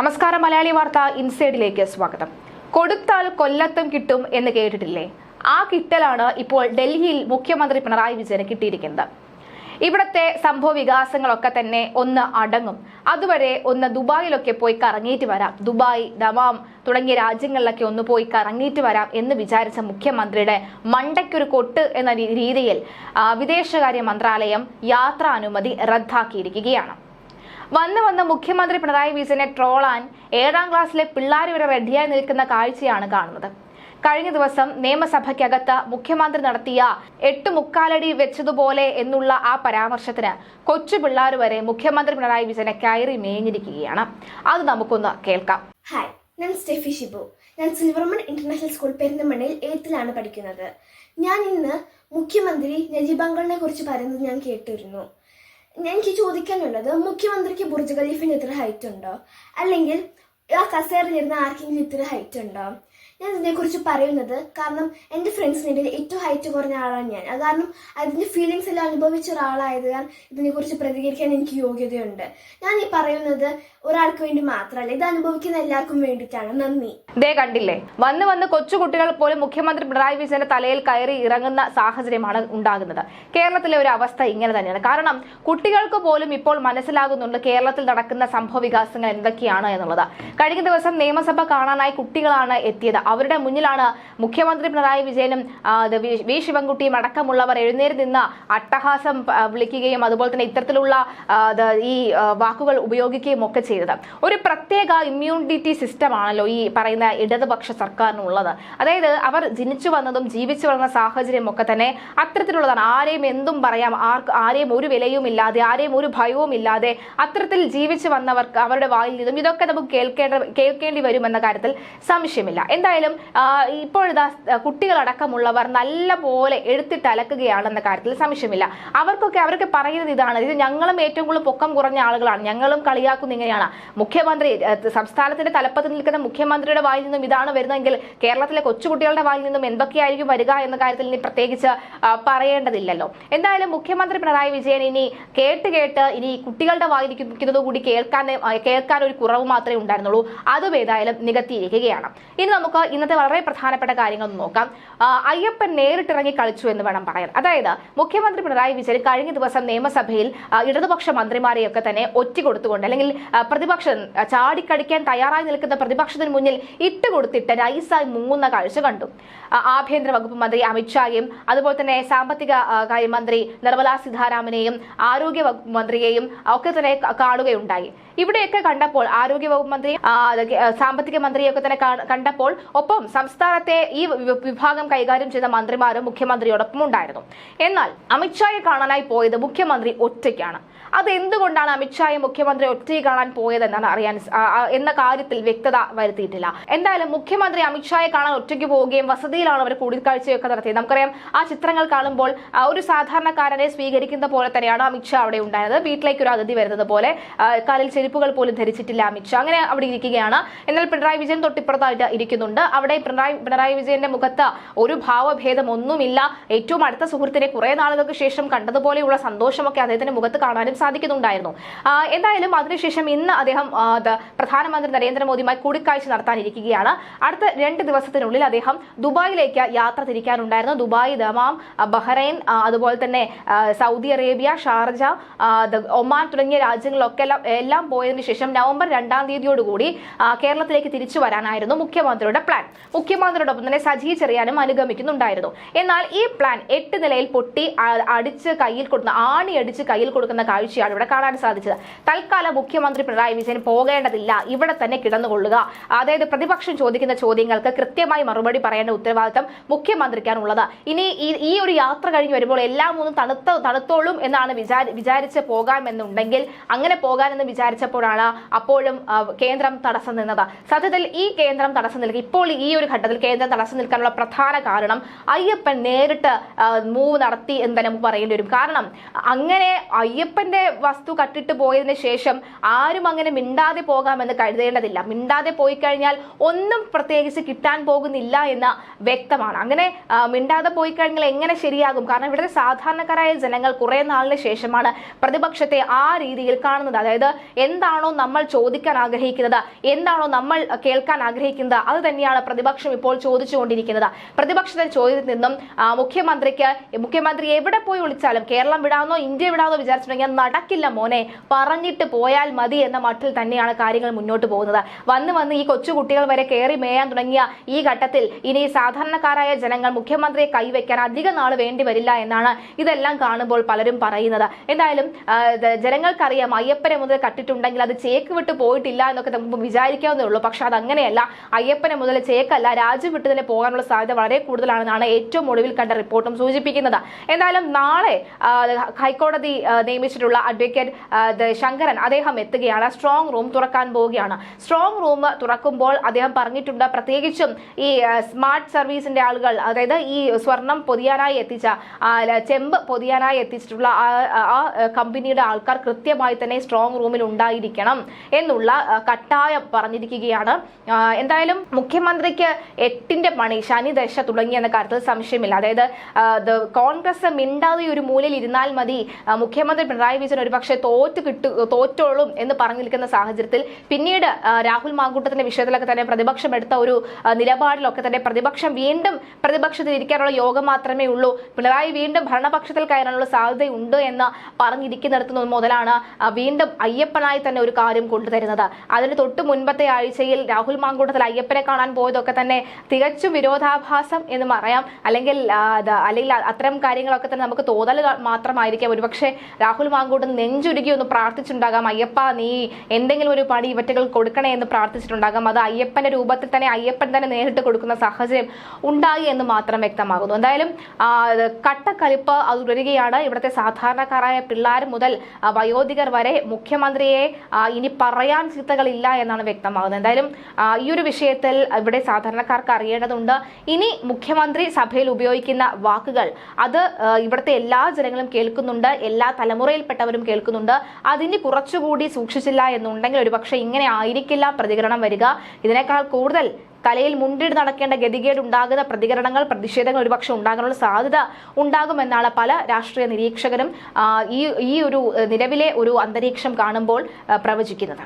നമസ്കാരം മലയാളി വാർത്ത ഇൻസൈഡിലേക്ക് സ്വാഗതം. കൊടുത്താൽ കൊല്ലത്തും കിട്ടും എന്ന് കേട്ടിട്ടില്ലേ? ആ കിട്ടലാണ് ഇപ്പോൾ ഡൽഹിയിൽ മുഖ്യമന്ത്രി പിണറായി വിജയന് കിട്ടിയിരിക്കുന്നത്. ഇവിടത്തെ സംഭവ വികാസങ്ങളൊക്കെ തന്നെ ഒന്ന് അടങ്ങും. അതുവരെ ഒന്ന് ദുബായിലൊക്കെ പോയി കറങ്ങിയിട്ട് വരാം. ദുബായ് ദമാം തുടങ്ങിയ രാജ്യങ്ങളിലൊക്കെ ഒന്ന് പോയി കറങ്ങിയിട്ട് വരാം എന്ന് വിചാരിച്ച മുഖ്യമന്ത്രിയുടെ മണ്ടയ്ക്കൊരു കൊട്ട് എന്ന രീതിയിൽ വിദേശകാര്യ മന്ത്രാലയം യാത്രാനുമതി റദ്ദാക്കിയിരിക്കുകയാണ്. വന്ന് വന്ന് മുഖ്യമന്ത്രി പിണറായി വിജയനെ ട്രോളാൻ ഏഴാം ക്ലാസ്സിലെ പിള്ളേർ വരെ റെഡിയായി നിൽക്കുന്ന കാഴ്ചയാണ് കാണുന്നത്. കഴിഞ്ഞ ദിവസം നിയമസഭയ്ക്കകത്ത് മുഖ്യമന്ത്രി നടത്തിയ എട്ട് മുക്കാലടി വെച്ചതുപോലെ എന്നുള്ള ആ പരാമർശത്തിന് കൊച്ചു പിള്ളേർ വരെ മുഖ്യമന്ത്രി പിണറായി വിജയനെ കയറി മേഞ്ഞിരിക്കുകയാണ്. അത് നമുക്കൊന്ന് കേൾക്കാം. ഞാൻ സ്റ്റെഫി ഷിബു. ഞാൻ സിൽവർമൺ ഇന്റർനാഷണൽ സ്കൂൾ പെരിന്തമണ്ണയിൽ എയ്ത്തിലാണ് പഠിക്കുന്നത്. ഞാൻ ഇന്ന് മുഖ്യമന്ത്രി നജീബ് അങ്കളിനെ കുറിച്ച് പറയുന്നത് ഞാൻ കേട്ടിരുന്നു. എനിക്ക് ചോദിക്കാനുള്ളത് മുഖ്യമന്ത്രിക്ക് ബുർജ് ഖലീഫിന് ഇത്ര ഹൈറ്റ് ഉണ്ടോ? അല്ലെങ്കിൽ ആ കസേറിലിരുന്ന ആർക്കെങ്കിലും ഇത്ര ഹൈറ്റ് ഉണ്ടോ? ഞാൻ ഇതിനെക്കുറിച്ച് പറയുന്നത് കാരണം എന്റെ ഫ്രണ്ട്സിന്റെ ഇടയിൽ ഏറ്റവും ഹൈറ്റ് കുറഞ്ഞ ആളാണ് ഞാൻ. അത് കാരണം അതിന്റെ ഫീലിങ്സ് എല്ലാം അനുഭവിച്ച ഒരാളായത് കാരണം ഇതിനെക്കുറിച്ച് പ്രതികരിക്കാൻ എനിക്ക് യോഗ്യതയുണ്ട്. ഞാൻ ഈ പറയുന്നത് ഒരാൾക്ക് വേണ്ടി മാത്രമല്ല ഇത് അനുഭവിക്കുന്ന എല്ലാവർക്കും വേണ്ടിയിട്ടാണ്. നന്ദി. ഇതേ കണ്ടില്ലേ? വന്ന് വന്ന് കൊച്ചുകുട്ടികൾ പോലും മുഖ്യമന്ത്രി പിണറായി വിജയന്റെ തലയിൽ കയറി ഇറങ്ങുന്ന സാഹചര്യമാണ് ഉണ്ടാകുന്നത്. കേരളത്തിലെ ഒരു അവസ്ഥ ഇങ്ങനെ തന്നെയാണ്. കാരണം കുട്ടികൾക്ക് പോലും ഇപ്പോൾ മനസ്സിലാകുന്നുണ്ട് കേരളത്തിൽ നടക്കുന്ന സംഭവ വികാസങ്ങൾ എന്തൊക്കെയാണ് എന്നുള്ളത്. കഴിഞ്ഞ ദിവസം നിയമസഭ കാണാനായി കുട്ടികളാണ് എത്തിയത്. അവരുടെ മുന്നിലാണ് മുഖ്യമന്ത്രി പിണറായി വിജയനും വി- ശിവൻകുട്ടിയും അടക്കമുള്ളവർ എഴുന്നേറ്റ് നിന്ന് അട്ടഹാസം വിളിക്കുകയും അതുപോലെ തന്നെ ഇത്തരത്തിലുള്ള ഈ വാക്കുകൾ ഉപയോഗിക്കുകയും ഒക്കെ ചെയ്തത്. ഒരു പ്രത്യേക ഇമ്മ്യൂണിറ്റി സിസ്റ്റം ആണല്ലോ ഈ പറയുന്ന ഇടതുപക്ഷ സർക്കാരിനുള്ളത്. അതായത് അവർ ജനിച്ചു വന്നതും ജീവിച്ചു വളർന്ന സാഹചര്യം ഒക്കെ തന്നെ അത്തരത്തിലുള്ളതാണ്. ആരെയും എന്തും പറയാം ആർക്ക് ആരെയും ഒരു വിലയും ഇല്ലാതെ ആരെയും ഒരു ഭയവും ഇല്ലാതെ അത്തരത്തിൽ ജീവിച്ചു വന്നവർക്ക് അവരുടെ വായിൽ നിന്നും ഇതൊക്കെ നമുക്ക് കേൾക്കേണ്ട കേൾക്കേണ്ടി വരുമെന്ന കാര്യത്തിൽ സംശയമില്ല. എന്തായാലും ആ, ഇപ്പോഴിതാ കുട്ടികളടക്കമുള്ളവർ നല്ല പോലെ എടുത്തിട്ട് അലക്കുകയാണെന്ന കാര്യത്തിൽ സംശയമില്ല. അവർക്കൊക്കെ അവരൊക്കെ പറയുന്നത് ഇതാണ്. ഇത് ഞങ്ങളും ഏറ്റവും കൂടുതൽ പൊക്കം കുറഞ്ഞ ആളുകളാണ്. ഞങ്ങളും കളിയാക്കുന്ന ഇങ്ങനെയാണ്. മുഖ്യമന്ത്രി സംസ്ഥാനത്തിന്റെ തലപ്പത്ത് നിൽക്കുന്ന മുഖ്യമന്ത്രിയുടെ വായിൽ നിന്നും ഇതാണ് വരുന്നതെങ്കിൽ കേരളത്തിലെ കൊച്ചുകുട്ടികളുടെ വായിൽ നിന്നും എന്തൊക്കെയായിരിക്കും വരിക എന്ന കാര്യത്തിൽ ഇനി പ്രത്യേകിച്ച് പറയേണ്ടതില്ലല്ലോ. എന്തായാലും മുഖ്യമന്ത്രി പിണറായി വിജയൻ ഇനി കേട്ട് കേട്ട് ഇനി കുട്ടികളുടെ വായിരിക്കുന്നത് കൂടി കേൾക്കാൻ കേൾക്കാൻ ഒരു കുറവ് മാത്രമേ ഉണ്ടായിരുന്നുള്ളൂ. അതും ഏതായാലും നികത്തിയിരിക്കുകയാണ്. ഇനി നമുക്ക് ഇന്നത്തെ വളരെ പ്രധാനപ്പെട്ട കാര്യങ്ങൾ നോക്കാം. അയ്യപ്പൻ നേരിട്ടിറങ്ങി കളിച്ചു എന്ന് വേണം പറയാൻ. അതായത് മുഖ്യമന്ത്രി പിണറായി വിജയൻ കഴിഞ്ഞ ദിവസം നിയമസഭയിൽ ഇടതുപക്ഷ മന്ത്രിമാരെയൊക്കെ തന്നെ ഒറ്റ കൊടുത്തുകൊണ്ട് അല്ലെങ്കിൽ പ്രതിപക്ഷം ചാടിക്കടിക്കാൻ തയ്യാറായി നിൽക്കുന്ന പ്രതിപക്ഷത്തിന് മുന്നിൽ ഇട്ടുകൊടുത്തിട്ട് നൈസായി മുങ്ങുന്ന കാഴ്ച കണ്ടു. ആഭ്യന്തര വകുപ്പ് മന്ത്രി അമിത്ഷായും അതുപോലെ തന്നെ സാമ്പത്തിക കാര്യമന്ത്രി നിർമ്മലാ സീതാരാമനെയും ആരോഗ്യ വകുപ്പ് മന്ത്രിയെയും ഒക്കെ തന്നെ കാണുകയുണ്ടായി. ഇവിടെയൊക്കെ കണ്ടപ്പോൾ ആരോഗ്യ വകുപ്പ് മന്ത്രി സാമ്പത്തിക മന്ത്രിയൊക്കെ തന്നെ കണ്ടപ്പോൾ ഒപ്പം സംസ്ഥാനത്തെ ഈ വിഭാഗം കൈകാര്യം ചെയ്ത മന്ത്രിമാരും മുഖ്യമന്ത്രിയോടൊപ്പം ഉണ്ടായിരുന്നു എന്നാൽ അമിത്ഷായെ കാണാനായി പോയത് മുഖ്യമന്ത്രി ഒറ്റയ്ക്കാണ്. അത് എന്തുകൊണ്ടാണ് അമിത്ഷായെ മുഖ്യമന്ത്രി ഒറ്റയ്ക്ക് കാണാൻ പോയതെന്നാണ് അറിയാൻ എന്ന കാര്യത്തിൽ വ്യക്തത വരുത്തിയിട്ടില്ല. എന്തായാലും മുഖ്യമന്ത്രി അമിത്ഷായെ കാണാൻ ഒറ്റയ്ക്ക് പോവുകയും വസതിയിലാണ് അവർ കൂടിക്കാഴ്ചയൊക്കെ നടത്തിയത്. നമുക്കറിയാം ആ ചിത്രങ്ങൾ കാണുമ്പോൾ ഒരു സാധാരണക്കാരനെ സ്വീകരിക്കുന്ന പോലെ തന്നെയാണ് അമിത്ഷാ അവിടെ ഉണ്ടായിരുന്നത്. വീട്ടിലേക്ക് ഒരു അതിഥി വരുന്നത് പോലെ കാലിൽ ചെരുപ്പുകൾ പോലും ധരിച്ചിട്ടില്ല അമിത്ഷാ അങ്ങനെ അവിടെ ഇരിക്കുകയാണ്. എന്നാൽ പിണറായി വിജയൻ തൊട്ടിപ്പുറത്തായിട്ട് ഇരിക്കുന്നുണ്ട്. അവിടെ പിണറായി പിണറായി വിജയന്റെ മുഖത്ത് ഒരു ഭാവഭേദം ഒന്നുമില്ല ഏറ്റവും അടുത്ത സുഹൃത്തിനെ കുറെ നാളുകൾക്ക് ശേഷം കണ്ടതുപോലെയുള്ള സന്തോഷമൊക്കെ അദ്ദേഹത്തിന്റെ മുഖത്ത് കാണാനും സാധിക്കുന്നുണ്ടായിരുന്നു. എന്തായാലും അതിനുശേഷം ഇന്ന് അദ്ദേഹം പ്രധാനമന്ത്രി നരേന്ദ്രമോദിയുമായി കൂടിക്കാഴ്ച നടത്താനിരിക്കുകയാണ്. അടുത്ത രണ്ട് ദിവസത്തിനുള്ളിൽ അദ്ദേഹം ദുബായിലേക്ക് യാത്ര തിരിക്കാനുണ്ടായിരുന്നു. ദുബായ് ദമാം ബഹ്റൈൻ അതുപോലെ തന്നെ സൗദി അറേബ്യ ഷാർജ ഒമാൻ തുടങ്ങിയ രാജ്യങ്ങളൊക്കെ എല്ലാം പോയതിനു ശേഷം നവംബർ രണ്ടാം തീയതിയോടുകൂടി കേരളത്തിലേക്ക് തിരിച്ചു വരാനായിരുന്നു മുഖ്യമന്ത്രിയുടെ പ്ലാൻ. മുഖ്യമന്ത്രിയോടൊപ്പം തന്നെ സജി ചെറിയാനും അനുഗമിക്കുന്നുണ്ടായിരുന്നു. എന്നാൽ ഈ പ്ലാൻ എട്ട് നിലയിൽ പൊട്ടി അടിച്ച് കയ്യിൽ കൊടുക്കുന്ന ആണി അടിച്ച് കയ്യിൽ കൊടുക്കുന്ന കാഴ്ചയാണ് ഇവിടെ കാണാൻ സാധിച്ചത്. തൽക്കാലം മുഖ്യമന്ത്രി പിണറായി വിജയൻ പോകേണ്ടതില്ല. ഇവിടെ തന്നെ കിടന്നുകൊള്ളുക. അതായത് പ്രതിപക്ഷം ചോദിക്കുന്ന ചോദ്യങ്ങൾക്ക് കൃത്യമായി മറുപടി പറയേണ്ട ഉത്തരവാദിത്തം മുഖ്യമന്ത്രിക്കാണുള്ളത്. ഇനി ഈ ഒരു യാത്ര കഴിഞ്ഞ് വരുമ്പോൾ എല്ലാം ഒന്നും തണുത്ത തണുത്തോളും എന്നാണ് വിചാരി വിചാരിച്ച് പോകാമെന്നുണ്ടെങ്കിൽ അങ്ങനെ പോകാനെന്ന് വിചാരിച്ചപ്പോഴാണ് അപ്പോഴും കേന്ദ്രം തടസ്സം നിന്നത്. സത്യത്തിൽ ഈ കേന്ദ്രം തടസ്സം നിൽക്കുക ഇപ്പോൾ ഈ ഒരു ഘട്ടത്തിൽ കേന്ദ്രം തടസ്സം നിൽക്കാനുള്ള പ്രധാന കാരണം അയ്യപ്പൻ നേരിട്ട് മൂവ് നടത്തി എന്ന് തന്നെ നമുക്ക് പറയേണ്ടി വരും. കാരണം അങ്ങനെ അയ്യപ്പന്റെ വസ്തു കട്ടിട്ട് പോയതിന് ശേഷം ആരും അങ്ങനെ മിണ്ടാതെ പോകാമെന്ന് കരുതേണ്ടതില്ല. മിണ്ടാതെ പോയി കഴിഞ്ഞാൽ ഒന്നും പ്രത്യേകിച്ച് കിട്ടാൻ പോകുന്നില്ല എന്ന് വ്യക്തമാണ്. അങ്ങനെ മിണ്ടാതെ പോയി കഴിഞ്ഞാൽ എങ്ങനെ ശരിയാകും? കാരണം ഇവിടുത്തെ സാധാരണക്കാരായ ജനങ്ങൾ കുറെ നാളിന് ശേഷമാണ് പ്രതിപക്ഷത്തെ ആ രീതിയിൽ കാണുന്നത്. അതായത് എന്താണോ നമ്മൾ ചോദിക്കാൻ ആഗ്രഹിക്കുന്നത് എന്താണോ നമ്മൾ കേൾക്കാൻ ആഗ്രഹിക്കുന്നത് അത് തന്നെയാണ് പ്രതിപക്ഷം ഇപ്പോൾ ചോദിച്ചുകൊണ്ടിരിക്കുന്നത്. പ്രതിപക്ഷത്തിന്റെ ചോദ്യത്തിൽ നിന്നും മുഖ്യമന്ത്രിക്ക് മുഖ്യമന്ത്രി എവിടെ പോയി വിളിച്ചാലും കേരളം വിടാമെന്നോ ഇന്ത്യ വിടാമെന്നോ വിചാരിച്ചിട്ടുണ്ടെങ്കിൽ നടക്കില്ല മോനെ. പറഞ്ഞിട്ട് പോയാൽ മതി എന്ന മട്ടിൽ തന്നെയാണ് കാര്യങ്ങൾ മുന്നോട്ട് പോകുന്നത്. വന്ന് വന്ന് ഈ കൊച്ചുകുട്ടികൾ വരെ കയറി മേയാൻ തുടങ്ങിയ ഈ ഘട്ടത്തിൽ ഇനി സാധാരണക്കാരായ ജനങ്ങൾ മുഖ്യമന്ത്രിയെ കൈവയ്ക്കാൻ അധിക നാൾ വേണ്ടി വരില്ല എന്നാണ് ഇതെല്ലാം കാണുമ്പോൾ പലരും പറയുന്നത്. എന്തായാലും ജനങ്ങൾക്കറിയാം അയ്യപ്പനെ മുതൽ കട്ടിട്ടുണ്ടെങ്കിൽ അത് ചേക്ക് വിട്ട് പോയിട്ടില്ല എന്നൊക്കെ നമുക്ക് വിചാരിക്കാവുന്നേ ഉള്ളൂ. പക്ഷെ അത് അങ്ങനെയല്ല അയ്യപ്പനെ മുതൽ ചേക്കല്ല രാജ്യം വിട്ട് തന്നെ പോകാനുള്ള സാധ്യത വളരെ കൂടുതലാണെന്നാണ് ഏറ്റവും ഒടുവിൽ കണ്ട റിപ്പോർട്ടും സൂചിപ്പിക്കുന്നത്. എന്തായാലും നാളെ ഹൈക്കോടതി നിയമിച്ചിട്ടുള്ള അഡ്വക്കേറ്റ് ദ ശങ്കരൻ അദ്ദേഹം എത്തുകയാണ്. സ്ട്രോങ് റൂം തുറക്കാൻ പോവുകയാണ്. സ്ട്രോങ് റൂം തുറക്കുമ്പോൾ അദ്ദേഹം പറഞ്ഞിട്ടുണ്ട് പ്രത്യേകിച്ചും ഈ സ്മാർട്ട് സർവീസിന്റെ ആളുകൾ അതായത് ഈ സ്വർണം പൊതിയാനായി എത്തിച്ച ചെമ്പ് പൊതിയാനായി എത്തിച്ചിട്ടുള്ള ആ കമ്പനിയുടെ ആൾക്കാർ കൃത്യമായി തന്നെ സ്ട്രോങ് റൂമിൽ ഉണ്ടായിരിക്കണം എന്നുള്ള കട്ടായം പറഞ്ഞിരിക്കുകയാണ്. എന്തായാലും മുഖ്യമന്ത്രിക്ക് എട്ടിന്റെ പണി ശനി ദശ തുടങ്ങിയെന്ന കാര്യത്തിൽ സംശയമില്ല. അതായത് കോൺഗ്രസ് മിണ്ടാതെ ഒരു മൂലയിൽ ഇരുന്നാൽ മതി മുഖ്യമന്ത്രി പിണറായി വിജയൻ ഒരുപക്ഷെ തോറ്റ് കിട്ടു തോറ്റോളും എന്ന് പറഞ്ഞു നിൽക്കുന്ന സാഹചര്യത്തിൽ പിന്നീട് രാഹുൽ മാങ്കൂട്ടത്തിന്റെ വിഷയത്തിലൊക്കെ തന്നെ പ്രതിപക്ഷം എടുത്ത ഒരു നിലപാടിലൊക്കെ തന്നെ പ്രതിപക്ഷം വീണ്ടും പ്രതിപക്ഷത്തിൽ ഇരിക്കാനുള്ള യോഗം മാത്രമേ ഉള്ളൂ. പിണറായി വീണ്ടും ഭരണപക്ഷത്തിൽ കയറാനുള്ള സാധ്യതയുണ്ട് എന്ന് പറഞ്ഞിരിക്കുന്നിടത്ത് മുതലാണ് വീണ്ടും അയ്യപ്പനായി തന്നെ ഒരു കാര്യം കൊണ്ടുതരുന്നത്. അതിന് തൊട്ട് മുൻപത്തെ ആഴ്ചയിൽ രാഹുൽ മാങ്കൂട്ടത്തിൽ അയ്യപ്പനെ കാണാൻ പോയതൊക്കെ തന്നെ തികച്ചും വിരോധാഭാസം എന്ന് പറയാം. അല്ലെങ്കിൽ അല്ലെങ്കിൽ അത്തരം കാര്യങ്ങളൊക്കെ തന്നെ നമുക്ക് തോന്നൽ മാത്രമായിരിക്കാം. ഒരുപക്ഷെ രാഹുൽ മാങ്കൂട്ടൻ നെഞ്ചുരുകി ഒന്ന് പ്രാർത്ഥിച്ചിട്ടുണ്ടാകാം. അയ്യപ്പ നീ എന്തെങ്കിലും ഒരു പണി ഇവറ്റകൾ കൊടുക്കണേ എന്ന് പ്രാർത്ഥിച്ചിട്ടുണ്ടാകാം. അത് അയ്യപ്പന്റെ രൂപത്തിൽ തന്നെ അയ്യപ്പൻ തന്നെ നേരിട്ട് കൊടുക്കുന്ന സാഹചര്യം ഉണ്ടായി എന്ന് മാത്രം വ്യക്തമാകുന്നു. എന്തായാലും കട്ടക്കലിപ്പ് അത് തുടരുകയാണ് ഇവിടുത്തെ സാധാരണക്കാരായ പിള്ളേർ മുതൽ വയോധികർ വരെ മുഖ്യമന്ത്രിയെ ഇനി പറയാൻ ചിന്തകളില്ല എന്നാണ് വ്യക്തമാകുന്നത്. എന്തായാലും ഈ ഒരു വിഷയത്തിൽ ഇവിടെ സാധാരണക്കാർക്ക് അറിയേണ്ടതുണ്ട്. ഇനി മുഖ്യമന്ത്രി സഭയിൽ ഉപയോഗിക്കുന്ന വാക്കുകൾ അത് ഇവിടുത്തെ എല്ലാ ജനങ്ങളും കേൾക്കുന്നുണ്ട്. എല്ലാ തലമുറയിൽപ്പെട്ടവരും കേൾക്കുന്നുണ്ട്. അതിന് കുറച്ചുകൂടി സൂക്ഷിച്ചില്ല എന്നുണ്ടെങ്കിൽ ഒരുപക്ഷെ ഇങ്ങനെ ആയിരിക്കില്ല പ്രതികരണം വരിക. ഇതിനേക്കാൾ കൂടുതൽ തലയിൽ മുണ്ടിട്ട് നടക്കേണ്ട ഗതികേട് ഉണ്ടാകുന്ന പ്രതികരണങ്ങൾ പ്രതിഷേധങ്ങൾ ഒരുപക്ഷെ ഉണ്ടാകാനുള്ള സാധ്യത ഉണ്ടാകുമെന്നാണ് പല രാഷ്ട്രീയ നിരീക്ഷകരും ഈ ഈ ഒരു നിലവിലെ ഒരു അന്തരീക്ഷം കാണുമ്പോൾ പ്രവചിക്കുന്നത്.